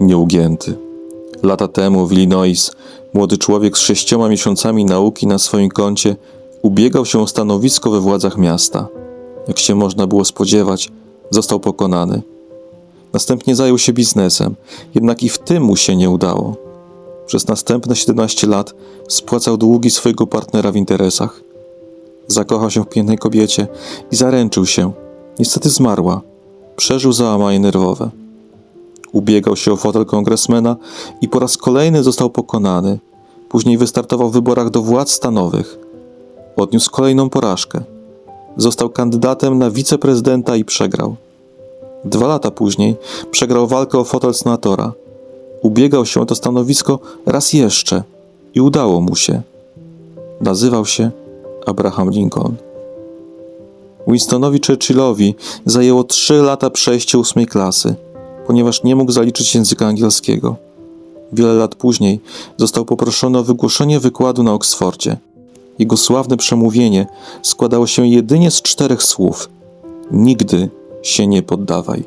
nieugięty. Lata temu w Illinois młody człowiek z sześcioma miesiącami nauki na swoim koncie ubiegał się o stanowisko we władzach miasta. Jak się można było spodziewać, został pokonany. Następnie zajął się biznesem, jednak i w tym mu się nie udało. Przez następne 17 lat spłacał długi swojego partnera w interesach. Zakochał się w pięknej kobiecie i zaręczył się. Niestety zmarła. Przeżył załamanie nerwowe. Ubiegał się o fotel kongresmena i po raz kolejny został pokonany. Później wystartował w wyborach do władz stanowych. Odniósł kolejną porażkę. Został kandydatem na wiceprezydenta i przegrał. Dwa lata później przegrał walkę o fotel senatora. Ubiegał się o to stanowisko raz jeszcze i udało mu się. Nazywał się Abraham Lincoln. Winstonowi Churchillowi zajęło trzy lata przejście ósmej klasy, ponieważ nie mógł zaliczyć języka angielskiego. Wiele lat później został poproszony o wygłoszenie wykładu na Oksfordzie. Jego sławne przemówienie składało się jedynie z czterech słów: Nigdy się nie poddawaj.